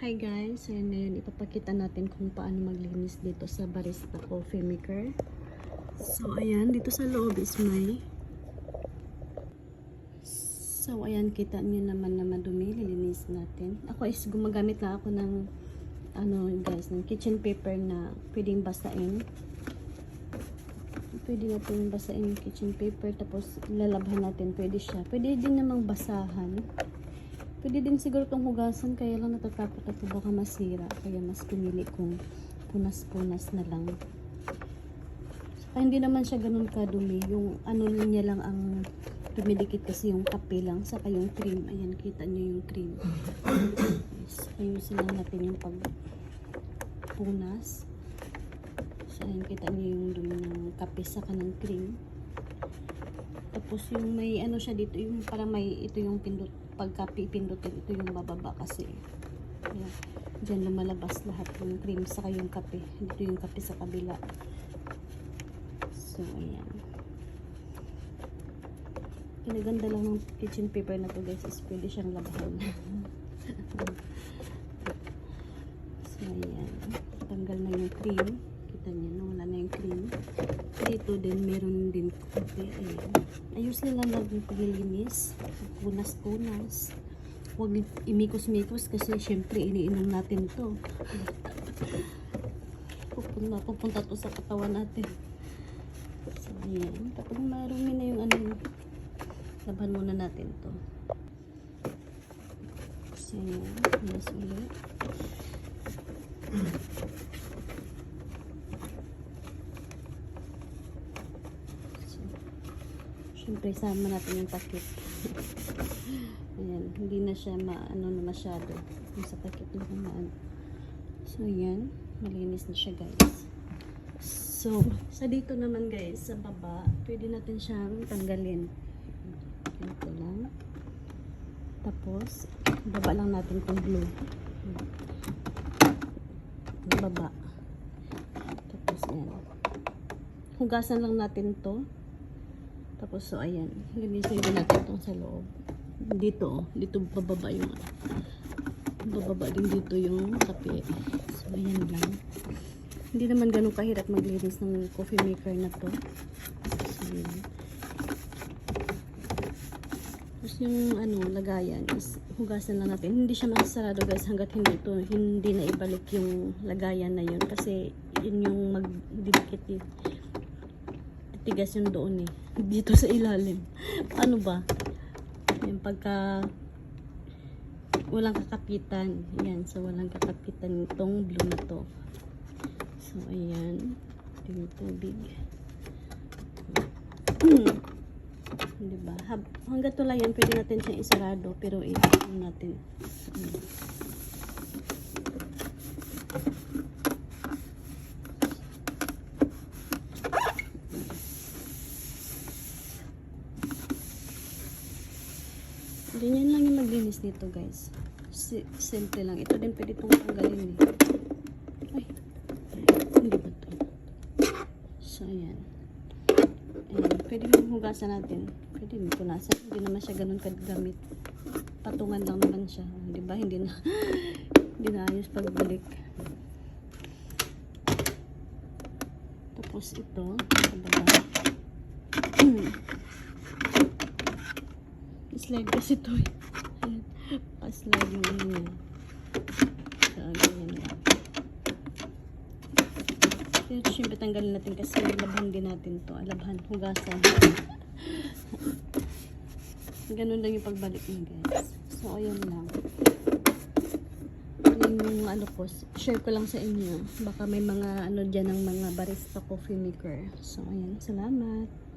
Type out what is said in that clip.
Hi guys, ayan ngayon ipapakita natin kung paano maglinis dito sa barista coffee maker. So ayan, dito sa loob is may So ayan, kita niyo naman na madumi, lilinis natin. Ako is gumagamit na ako ng ano guys, ng kitchen paper na pwedeng basain. Pwede natin basain yung kitchen paper tapos lalabhan natin, pwede siya. Pwede din namang basahan. Pwede din siguro itong hugasan, kaya lang natatakot ako baka masira. Kaya mas pinili kong punas-punas na lang. Saka hindi naman siya ganun kadumi. Yung ano niya lang ang dumidikit kasi yung kape lang. Saka yung cream. Ayan, kita nyo yung cream. Yes, ayusin lang natin yung pagpunas. So, ayan, kita nyo yung dumi ng kape saka ng cream. Tapos yung may ano siya dito, yung parang may ito yung pindot, pagka pipindutin, ito yung bababa kasi. Kaya, dyan lumalabas lahat yung cream saka yung kape. Dito yung kape sa kabila. So, ayan. Pinaganda lang ng kitchen paper na to guys is pwede siyang labahan. so, ayan. Tanggal na yung cream. Kita niyo, no? wala na yung cream. Dito meron din kape. Ayan. Ayos nila natin paglilinis. Punas-punas. Huwag imikos-mikos kasi syempre iniinom natin to. Pupunta, pupunta to sa katawan natin. So, ayan. Kapag marumi na yung ano, laban muna natin to. So, ayan. Yes, ulit. So, Siyempre, sama natin yung takip. ayan, hindi na siya maano na masyado. Yung sa takip na kumaan. So, ayan. Malinis na siya, guys. So, sa dito naman, guys, sa baba, pwede natin siyang tanggalin. Ito lang. Tapos, baba lang natin itong glue. Baba. Tapos, ayan. Hugasan lang natin to. Tapos, so, ayan. Linisin din natin itong sa loob. Dito, oh. Dito bababa yung bababa din dito yung kape. So, ayan lang. Hindi naman ganun kahirap maglinis ng coffee maker na to. So, ayan. Tapos yung ano, lagayan is hugasan lang natin. Hindi siya masasarado guys hanggat hindi ito, hindi na ibalik yung lagayan na yun. Kasi yun yung magdidikit yun titigas yung doon eh. Dito sa ilalim. Paano ba? Yung pagka walang kakapitan. Ayan. So, walang kakapitan itong blue na to. So, ayan. Ito yung tubig. diba? Hab hanggat wala yan, pwede natin siyang isarado. Pero, i-ano natin. Ayan. Ganyan lang yung maglinis nito guys. Si simple lang. Ito din pwede itong tanggalin eh. Ay. Hindi ba ito? So, ayan. Ayan. Pwede yung hugasan natin. Pwede mo punasan. Hindi naman siya ganun kagamit. Patungan lang naman siya. Di ba? Hindi na hindi na ayos pagbalik. Tapos ito. Diba? slide kasi to. Ayan. Pa-slide yung ano niya. Pero syempre tanggalin natin kasi labhan din natin to. Ah, Labhan, hugasan. Ganun lang yung pagbalik niya guys. So, ayan lang. Yun yung ano ko, share ko lang sa inyo. Baka may mga ano dyan ng mga barista coffee maker. So, ayan. Salamat.